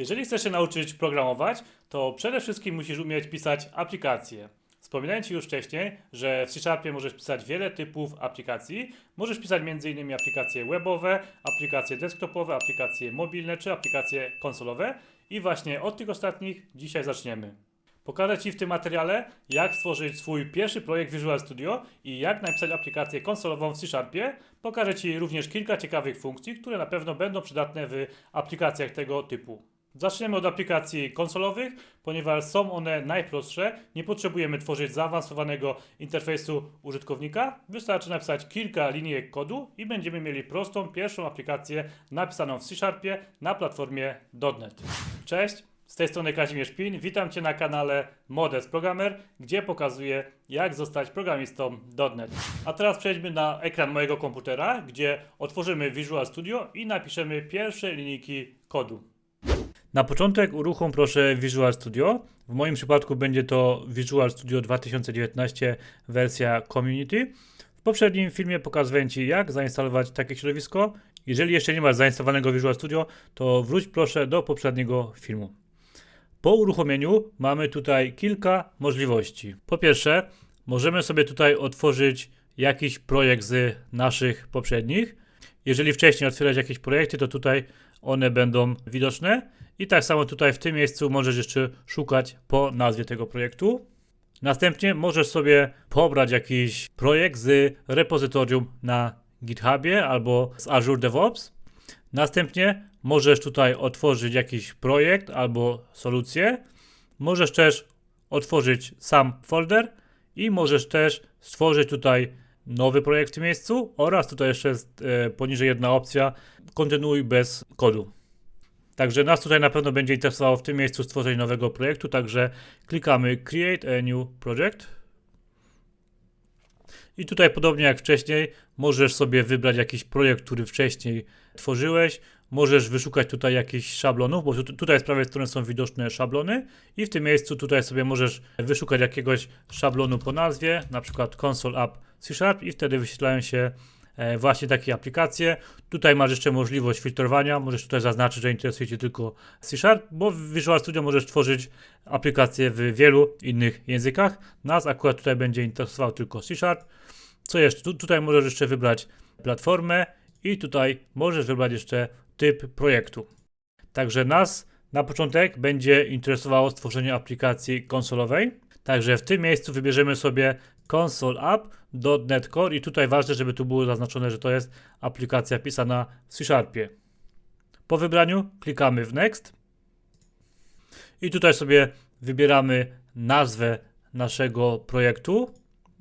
Jeżeli chcesz się nauczyć programować, to przede wszystkim musisz umieć pisać aplikacje. Wspominałem Ci już wcześniej, że w C-Sharpie możesz pisać wiele typów aplikacji. Możesz pisać m.in. aplikacje webowe, aplikacje desktopowe, aplikacje mobilne czy aplikacje konsolowe. I właśnie od tych ostatnich dzisiaj zaczniemy. Pokażę Ci w tym materiale, jak stworzyć swój pierwszy projekt Visual Studio i jak napisać aplikację konsolową w C-Sharpie. Pokażę Ci również kilka ciekawych funkcji, które na pewno będą przydatne w aplikacjach tego typu. Zaczniemy od aplikacji konsolowych, ponieważ są one najprostsze. Nie potrzebujemy tworzyć zaawansowanego interfejsu użytkownika. Wystarczy napisać kilka linijek kodu i będziemy mieli prostą pierwszą aplikację napisaną w C-Sharpie na platformie .NET. Cześć, z tej strony Kazimierz Pin. Witam Cię na kanale Modest Programmer, gdzie pokazuję jak zostać programistą .NET. A teraz przejdźmy na ekran mojego komputera, gdzie otworzymy Visual Studio i napiszemy pierwsze linijki kodu. Na początek uruchom proszę Visual Studio. W moim przypadku będzie to Visual Studio 2019 wersja Community. W poprzednim filmie pokazywałem Ci jak zainstalować takie środowisko. Jeżeli jeszcze nie masz zainstalowanego Visual Studio, to wróć proszę do poprzedniego filmu. Po uruchomieniu mamy tutaj kilka możliwości. Po pierwsze, możemy sobie tutaj otworzyć jakiś projekt z naszych poprzednich. Jeżeli wcześniej otwierać jakieś projekty, to tutaj one będą widoczne. I tak samo tutaj w tym miejscu możesz jeszcze szukać po nazwie tego projektu. Następnie możesz sobie pobrać jakiś projekt z repozytorium na GitHubie albo z Azure DevOps. Następnie możesz tutaj otworzyć jakiś projekt albo solucję. Możesz też otworzyć sam folder i możesz też stworzyć tutaj nowy projekt w tym miejscu oraz tutaj jeszcze jest e, poniżej jedna opcja kontynuuj bez kodu. Także nas tutaj na pewno będzie interesowało w tym miejscu stworzenie nowego projektu, także klikamy Create a New Project. I tutaj podobnie jak wcześniej, możesz sobie wybrać jakiś projekt, który wcześniej tworzyłeś. Możesz wyszukać tutaj jakichś szablonów, bo tu, tutaj z prawej strony są widoczne szablony i w tym miejscu tutaj sobie możesz wyszukać jakiegoś szablonu po nazwie, na przykład console app C Sharp i wtedy wyświetlają się właśnie takie aplikacje. Tutaj masz jeszcze możliwość filtrowania, możesz tutaj zaznaczyć, że interesuje Cię tylko C Sharp, bo w Visual Studio możesz tworzyć aplikacje w wielu innych językach. Nas akurat tutaj będzie interesował tylko C Sharp. Co jeszcze? Tu, tutaj możesz jeszcze wybrać platformę i tutaj możesz wybrać jeszcze typ projektu. Także nas na początek będzie interesowało stworzenie aplikacji konsolowej. Także w tym miejscu wybierzemy sobie console app.NET Core i tutaj ważne, żeby tu było zaznaczone, że to jest aplikacja pisana w C Sharpie. Po wybraniu klikamy w Next i tutaj sobie wybieramy nazwę naszego projektu.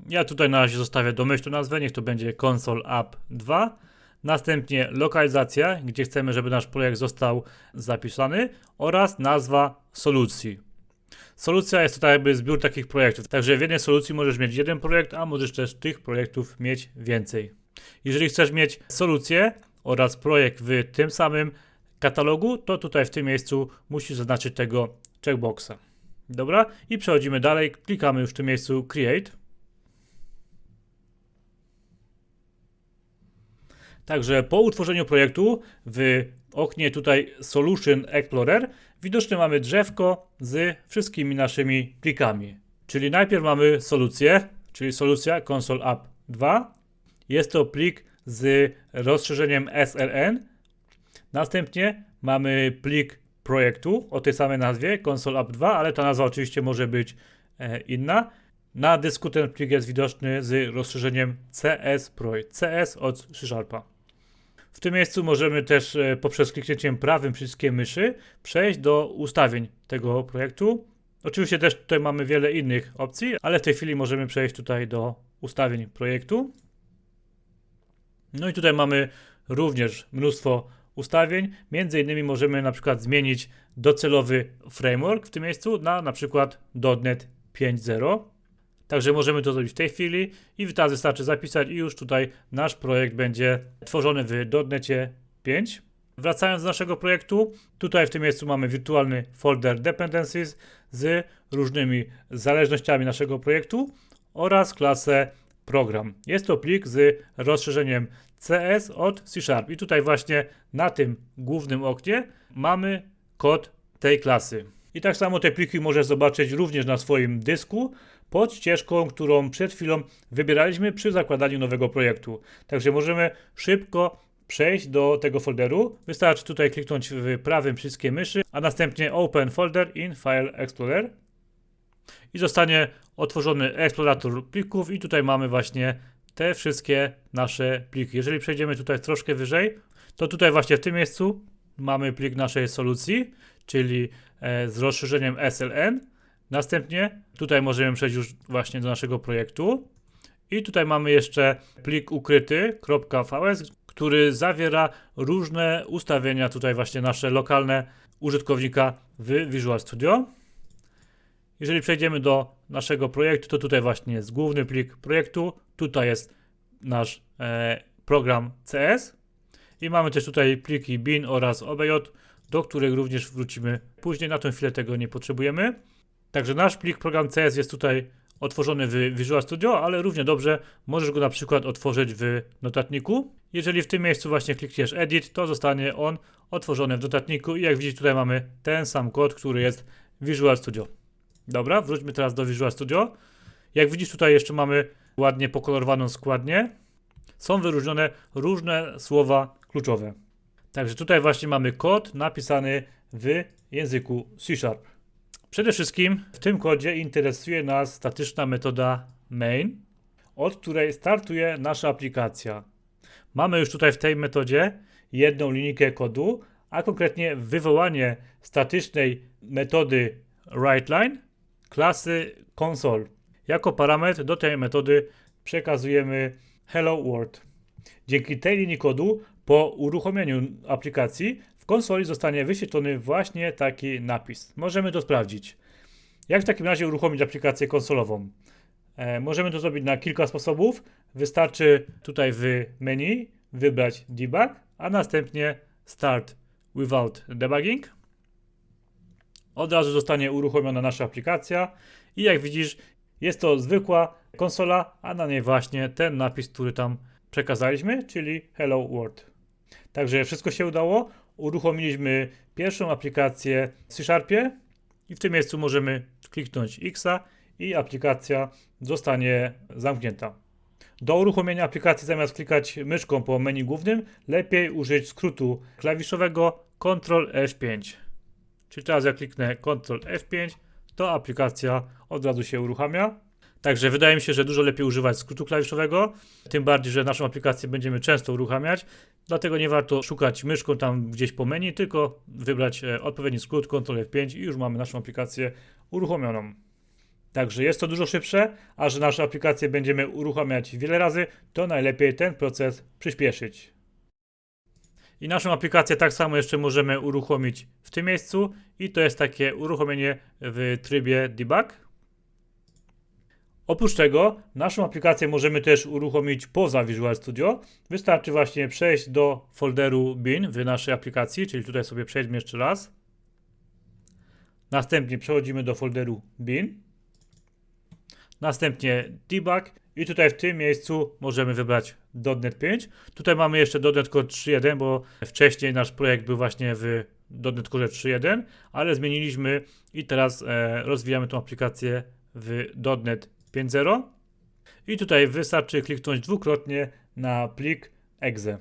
Ja tutaj na razie zostawię domyślną nazwę, niech to będzie Console App 2. Następnie lokalizacja, gdzie chcemy, żeby nasz projekt został zapisany oraz nazwa solucji. Solucja jest to tak jakby zbiór takich projektów. Także w jednej solucji możesz mieć jeden projekt, a możesz też tych projektów mieć więcej. Jeżeli chcesz mieć solucję oraz projekt w tym samym katalogu, to tutaj w tym miejscu musisz zaznaczyć tego checkboxa. Dobra, i przechodzimy dalej. Klikamy już w tym miejscu Create. Także po utworzeniu projektu w oknie tutaj Solution Explorer widoczne mamy drzewko z wszystkimi naszymi plikami. Czyli najpierw mamy solucję, czyli solucja Console App 2. Jest to plik z rozszerzeniem SLN. Następnie mamy plik projektu o tej samej nazwie Console App 2, ale ta nazwa oczywiście może być e, inna. Na dysku ten plik jest widoczny z rozszerzeniem CS Projekt, CS od Sharpa. W tym miejscu możemy też e, poprzez kliknięciem prawym przyciskiem myszy przejść do ustawień tego projektu. Oczywiście też tutaj mamy wiele innych opcji, ale w tej chwili możemy przejść tutaj do ustawień projektu. No i tutaj mamy również mnóstwo ustawień. Między innymi możemy na przykład zmienić docelowy framework w tym miejscu na na przykład .NET 5.0. Także możemy to zrobić w tej chwili i teraz wystarczy zapisać i już tutaj nasz projekt będzie tworzony w .NETie 5. Wracając do naszego projektu, tutaj w tym miejscu mamy wirtualny folder dependencies z różnymi zależnościami naszego projektu oraz klasę program. Jest to plik z rozszerzeniem CS od C Sharp i tutaj właśnie na tym głównym oknie mamy kod tej klasy. I tak samo te pliki możesz zobaczyć również na swoim dysku pod ścieżką, którą przed chwilą wybieraliśmy przy zakładaniu nowego projektu. Także możemy szybko przejść do tego folderu. Wystarczy tutaj kliknąć w prawym przyciskiem myszy, a następnie Open Folder in File Explorer i zostanie otworzony eksplorator plików i tutaj mamy właśnie te wszystkie nasze pliki. Jeżeli przejdziemy tutaj troszkę wyżej, to tutaj właśnie w tym miejscu mamy plik naszej solucji, czyli e, z rozszerzeniem SLN. Następnie tutaj możemy przejść już właśnie do naszego projektu. I tutaj mamy jeszcze plik ukryty .vs, który zawiera różne ustawienia, tutaj właśnie nasze lokalne użytkownika w Visual Studio. Jeżeli przejdziemy do naszego projektu, to tutaj właśnie jest główny plik projektu, tutaj jest nasz e, program CS i mamy też tutaj pliki bin oraz obj, do których również wrócimy później, na tę chwilę tego nie potrzebujemy. Także nasz plik program CS jest tutaj otworzony w Visual Studio, ale równie dobrze możesz go na przykład otworzyć w notatniku. Jeżeli w tym miejscu właśnie klikniesz Edit, to zostanie on otworzony w notatniku i jak widzisz tutaj mamy ten sam kod, który jest w Visual Studio. Dobra, wróćmy teraz do Visual Studio. Jak widzisz tutaj jeszcze mamy ładnie pokolorowaną składnię. Są wyróżnione różne słowa kluczowe. Także tutaj właśnie mamy kod napisany w języku C Sharp. Przede wszystkim w tym kodzie interesuje nas statyczna metoda main, od której startuje nasza aplikacja. Mamy już tutaj w tej metodzie jedną linijkę kodu, a konkretnie wywołanie statycznej metody writeLine klasy console. Jako parametr do tej metody przekazujemy hello world. Dzięki tej linii kodu po uruchomieniu aplikacji konsoli zostanie wyświetlony właśnie taki napis. Możemy to sprawdzić. Jak w takim razie uruchomić aplikację konsolową? E, możemy to zrobić na kilka sposobów. Wystarczy tutaj w menu wybrać debug, a następnie start without debugging. Od razu zostanie uruchomiona nasza aplikacja i jak widzisz, jest to zwykła konsola, a na niej właśnie ten napis, który tam przekazaliśmy, czyli Hello World. Także wszystko się udało. Uruchomiliśmy pierwszą aplikację w C Sharpie i w tym miejscu możemy kliknąć X i aplikacja zostanie zamknięta. Do uruchomienia aplikacji zamiast klikać myszką po menu głównym, lepiej użyć skrótu klawiszowego Ctrl F5. Czyli teraz jak kliknę Ctrl F5, to aplikacja od razu się uruchamia. Także wydaje mi się, że dużo lepiej używać skrótu klawiszowego, tym bardziej, że naszą aplikację będziemy często uruchamiać. Dlatego nie warto szukać myszką tam gdzieś po menu, tylko wybrać e, odpowiedni skrót Ctrl F5 i już mamy naszą aplikację uruchomioną. Także jest to dużo szybsze, a że nasze aplikacje będziemy uruchamiać wiele razy, to najlepiej ten proces przyspieszyć. I naszą aplikację tak samo jeszcze możemy uruchomić w tym miejscu i to jest takie uruchomienie w trybie debug. Oprócz tego naszą aplikację możemy też uruchomić poza Visual Studio. Wystarczy właśnie przejść do folderu bin w naszej aplikacji, czyli tutaj sobie przejdźmy jeszcze raz. Następnie przechodzimy do folderu bin. Następnie debug i tutaj w tym miejscu możemy wybrać .NET 5. Tutaj mamy jeszcze .NET Core 3.1, bo wcześniej nasz projekt był właśnie w .NET Core 3.1, ale zmieniliśmy i teraz e, rozwijamy tą aplikację w .NET 5.0. I tutaj wystarczy kliknąć dwukrotnie na plik exe.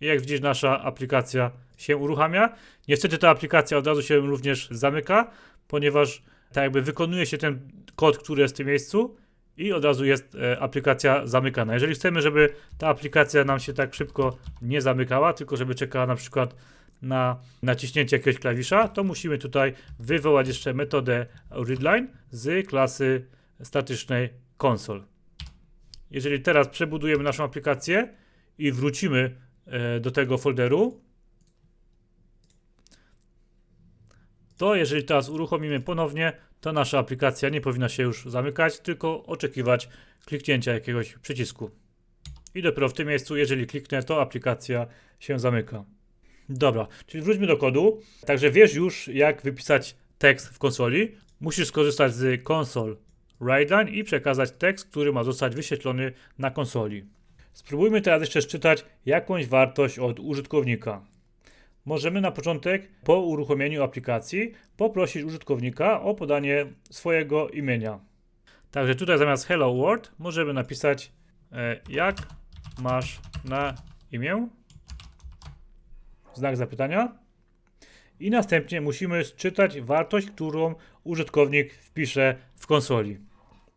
I jak widzisz, nasza aplikacja się uruchamia. Niestety ta aplikacja od razu się również zamyka, ponieważ tak jakby wykonuje się ten kod, który jest w tym miejscu i od razu jest e, aplikacja zamykana. Jeżeli chcemy, żeby ta aplikacja nam się tak szybko nie zamykała, tylko żeby czekała na przykład na naciśnięcie jakiegoś klawisza, to musimy tutaj wywołać jeszcze metodę readline z klasy statycznej console. Jeżeli teraz przebudujemy naszą aplikację i wrócimy e, do tego folderu, to jeżeli teraz uruchomimy ponownie, to nasza aplikacja nie powinna się już zamykać, tylko oczekiwać kliknięcia jakiegoś przycisku. I dopiero w tym miejscu, jeżeli kliknę, to aplikacja się zamyka. Dobra, czyli wróćmy do kodu. Także wiesz już, jak wypisać tekst w konsoli. Musisz skorzystać z console writeline i przekazać tekst, który ma zostać wyświetlony na konsoli. Spróbujmy teraz jeszcze szczytać jakąś wartość od użytkownika. możemy na początek po uruchomieniu aplikacji poprosić użytkownika o podanie swojego imienia. Także tutaj zamiast Hello World możemy napisać e, jak masz na imię? Znak zapytania. I następnie musimy czytać wartość, którą użytkownik wpisze w konsoli.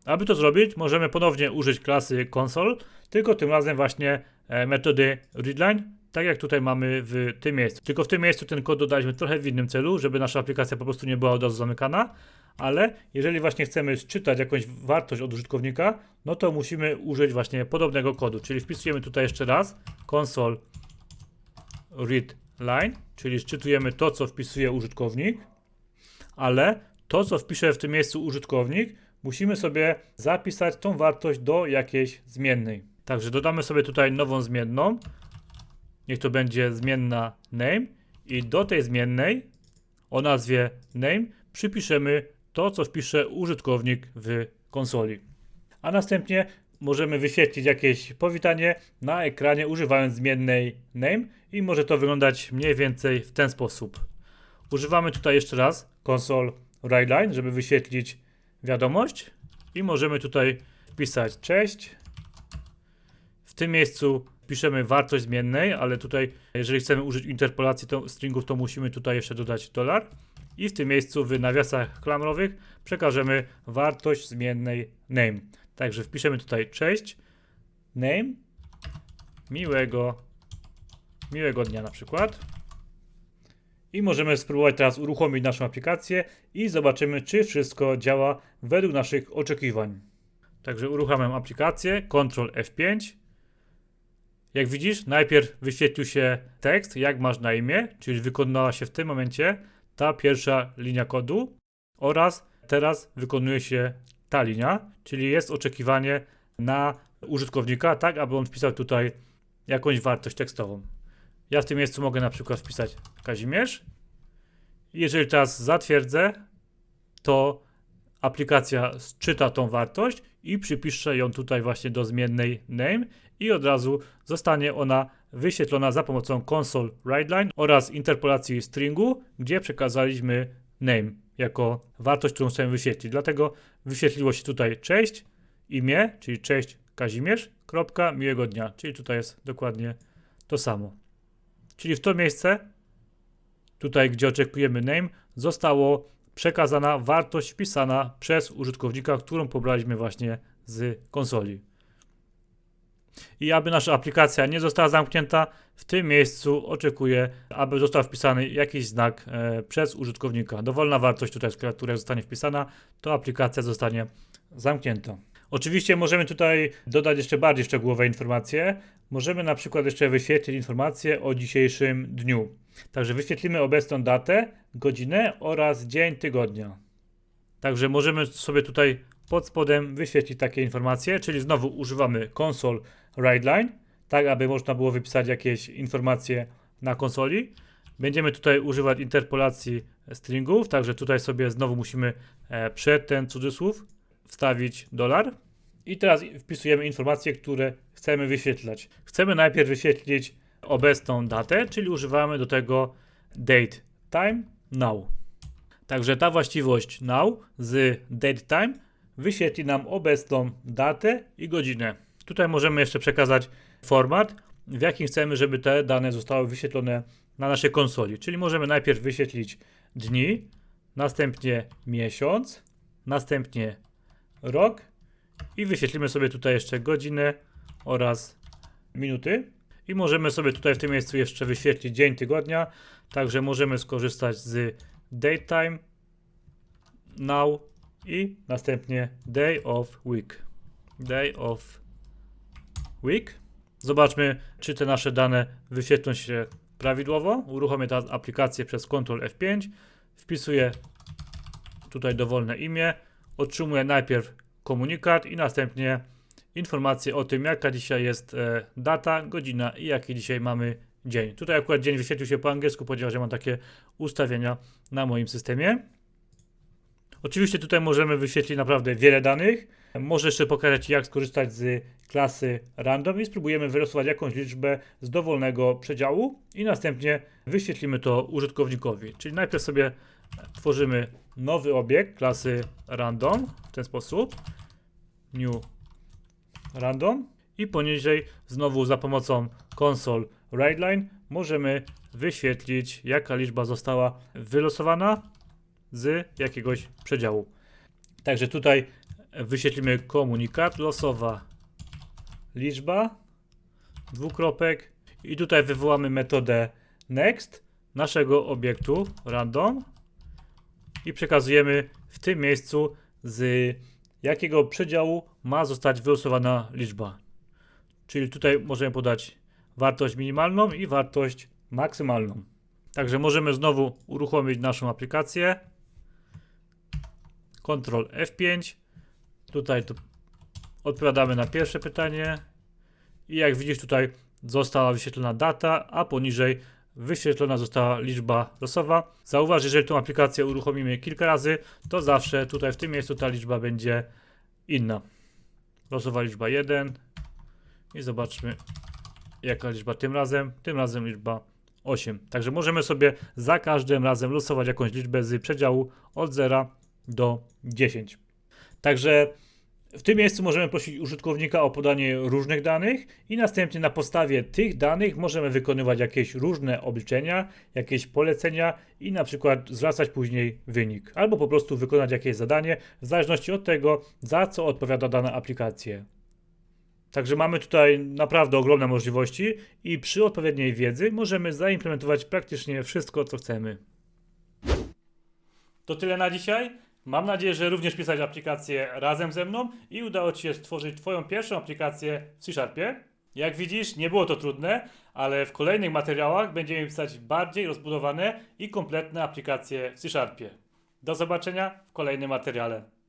Aby to zrobić, możemy ponownie użyć klasy console, tylko tym razem właśnie e, metody readline, tak jak tutaj mamy w tym miejscu. Tylko w tym miejscu ten kod dodaliśmy trochę w innym celu, żeby nasza aplikacja po prostu nie była od razu zamykana, ale jeżeli właśnie chcemy czytać jakąś wartość od użytkownika, no to musimy użyć właśnie podobnego kodu, czyli wpisujemy tutaj jeszcze raz console read line, czyli szczytujemy to, co wpisuje użytkownik, ale to, co wpisze w tym miejscu użytkownik, musimy sobie zapisać tą wartość do jakiejś zmiennej. Także dodamy sobie tutaj nową zmienną. Niech to będzie zmienna name i do tej zmiennej o nazwie name przypiszemy to, co wpisze użytkownik w konsoli. A następnie możemy wyświetlić jakieś powitanie na ekranie używając zmiennej name i może to wyglądać mniej więcej w ten sposób. Używamy tutaj jeszcze raz console writeline, żeby wyświetlić wiadomość i możemy tutaj wpisać cześć. W tym miejscu piszemy wartość zmiennej, ale tutaj jeżeli chcemy użyć interpolacji to, stringów, to musimy tutaj jeszcze dodać dolar. I w tym miejscu w nawiasach klamrowych przekażemy wartość zmiennej name. Także wpiszemy tutaj cześć, name, miłego, miłego dnia na przykład. I możemy spróbować teraz uruchomić naszą aplikację i zobaczymy, czy wszystko działa według naszych oczekiwań. Także uruchamiam aplikację, Ctrl F5. Jak widzisz, najpierw wyświetlił się tekst, jak masz na imię, czyli wykonała się w tym momencie ta pierwsza linia kodu oraz teraz wykonuje się ta linia, czyli jest oczekiwanie na użytkownika, tak aby on wpisał tutaj jakąś wartość tekstową. Ja w tym miejscu mogę na przykład wpisać Kazimierz. Jeżeli teraz zatwierdzę, to aplikacja czyta tą wartość i przypisze ją tutaj właśnie do zmiennej name i od razu zostanie ona wyświetlona za pomocą console writeline oraz interpolacji stringu, gdzie przekazaliśmy name jako wartość, którą chcemy wyświetlić. Dlatego wyświetliło się tutaj cześć, imię, czyli cześć Kazimierz, kropka, miłego dnia, czyli tutaj jest dokładnie to samo. Czyli w to miejsce, tutaj gdzie oczekujemy name, zostało przekazana wartość wpisana przez użytkownika, którą pobraliśmy właśnie z konsoli. I aby nasza aplikacja nie została zamknięta, w tym miejscu oczekuję, aby został wpisany jakiś znak e, przez użytkownika. Dowolna wartość tutaj, która zostanie wpisana, to aplikacja zostanie zamknięta. Oczywiście możemy tutaj dodać jeszcze bardziej szczegółowe informacje. Możemy na przykład jeszcze wyświetlić informacje o dzisiejszym dniu. Także wyświetlimy obecną datę, godzinę oraz dzień tygodnia. Także możemy sobie tutaj pod spodem wyświetlić takie informacje, czyli znowu używamy console writeline, tak aby można było wypisać jakieś informacje na konsoli. Będziemy tutaj używać interpolacji stringów, także tutaj sobie znowu musimy e, przed ten cudzysłów wstawić dolar. I teraz wpisujemy informacje, które chcemy wyświetlać. Chcemy najpierw wyświetlić obecną datę, czyli używamy do tego date time now. Także ta właściwość now z date time wyświetli nam obecną datę i godzinę. Tutaj możemy jeszcze przekazać format, w jakim chcemy, żeby te dane zostały wyświetlone na naszej konsoli. Czyli możemy najpierw wyświetlić dni, następnie miesiąc, następnie rok i wyświetlimy sobie tutaj jeszcze godzinę oraz minuty. I możemy sobie tutaj w tym miejscu jeszcze wyświetlić dzień tygodnia, także możemy skorzystać z datetime now i następnie day of week. Day of week. Zobaczmy, czy te nasze dane wyświetlą się prawidłowo. Uruchomię tę aplikację przez Ctrl F5. Wpisuję tutaj dowolne imię. Otrzymuję najpierw komunikat i następnie informację o tym, jaka dzisiaj jest e, data, godzina i jaki dzisiaj mamy dzień. Tutaj akurat dzień wyświetlił się po angielsku, ponieważ ja mam takie ustawienia na moim systemie. Oczywiście tutaj możemy wyświetlić naprawdę wiele danych. Może jeszcze pokazać jak skorzystać z klasy random i spróbujemy wylosować jakąś liczbę z dowolnego przedziału i następnie wyświetlimy to użytkownikowi. Czyli najpierw sobie tworzymy nowy obiekt klasy random w ten sposób. New random i poniżej znowu za pomocą console writeline możemy wyświetlić jaka liczba została wylosowana z jakiegoś przedziału. Także tutaj wyświetlimy komunikat losowa liczba dwukropek i tutaj wywołamy metodę next naszego obiektu random i przekazujemy w tym miejscu z jakiego przedziału ma zostać wylosowana liczba. Czyli tutaj możemy podać wartość minimalną i wartość maksymalną. Także możemy znowu uruchomić naszą aplikację. Ctrl F5. Tutaj to odpowiadamy na pierwsze pytanie. I jak widzisz tutaj została wyświetlona data, a poniżej wyświetlona została liczba losowa. Zauważ, jeżeli tą aplikację uruchomimy kilka razy, to zawsze tutaj w tym miejscu ta liczba będzie inna. Losowa liczba 1 i zobaczmy jaka liczba tym razem. Tym razem liczba 8. Także możemy sobie za każdym razem losować jakąś liczbę z przedziału od 0 do 10. Także w tym miejscu możemy prosić użytkownika o podanie różnych danych i następnie na podstawie tych danych możemy wykonywać jakieś różne obliczenia, jakieś polecenia i na przykład zwracać później wynik, albo po prostu wykonać jakieś zadanie w zależności od tego, za co odpowiada dana aplikacja. Także mamy tutaj naprawdę ogromne możliwości i przy odpowiedniej wiedzy możemy zaimplementować praktycznie wszystko, co chcemy. To tyle na dzisiaj. Mam nadzieję, że również pisać aplikację razem ze mną i udało Ci się stworzyć Twoją pierwszą aplikację w C-Sharpie. Jak widzisz, nie było to trudne, ale w kolejnych materiałach będziemy pisać bardziej rozbudowane i kompletne aplikacje w C-Sharpie. Do zobaczenia w kolejnym materiale.